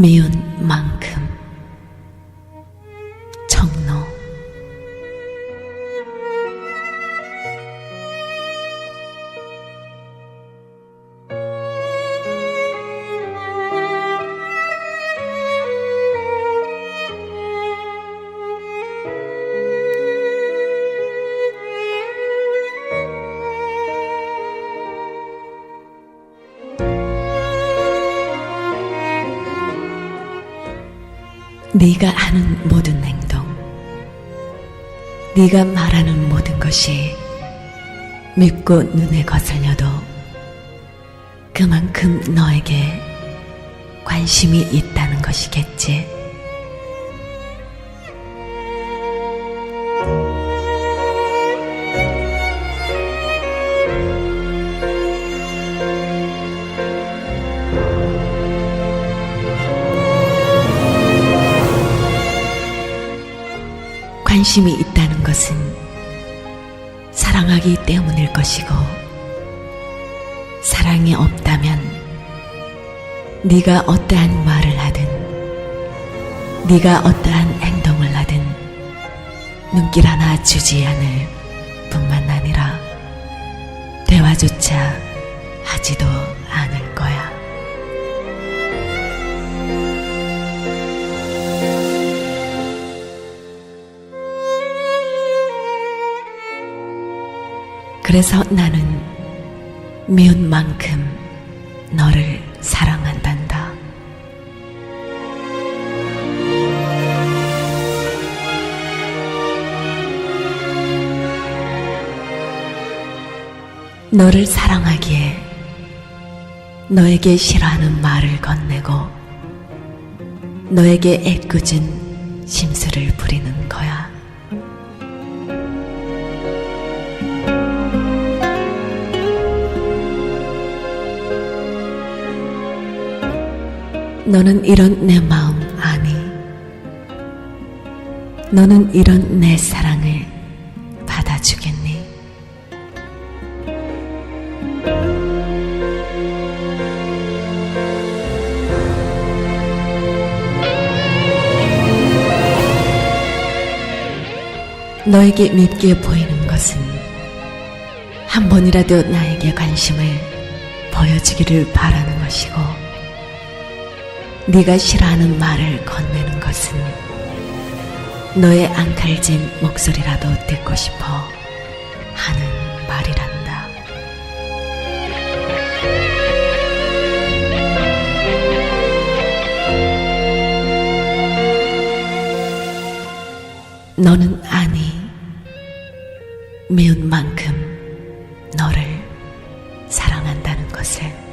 미운 만큼. 네가 하는 모든 행동, 네가 말하는 모든 것이 밉고 눈에 거슬려도 그만큼 너에게 관심이 있다는 것이겠지. 관심이 있다는 것은 사랑하기 때문일 것이고 사랑이 없다면 네가 어떠한 말을 하든 네가 어떠한 행동을 하든 눈길 하나 주지 않을 뿐만 아니라 대화조차 하지도 그래서 나는 미운 만큼 너를 사랑한단다. 너를 사랑하기에 너에게 싫어하는 말을 건네고 너에게 애꿎은 심술을 부리는 거야. 너는 이런 내 마음 아니? 너는 이런 내 사랑을 받아주겠니? 너에게 밉게 보이는 것은 한 번이라도 나에게 관심을 보여주기를 바라는 것이고 네가 싫어하는 말을 건네는 것은 너의 앙칼진 목소리라도 듣고 싶어 하는 말이란다. 너는 아니, 미운 만큼 너를 사랑한다는 것을.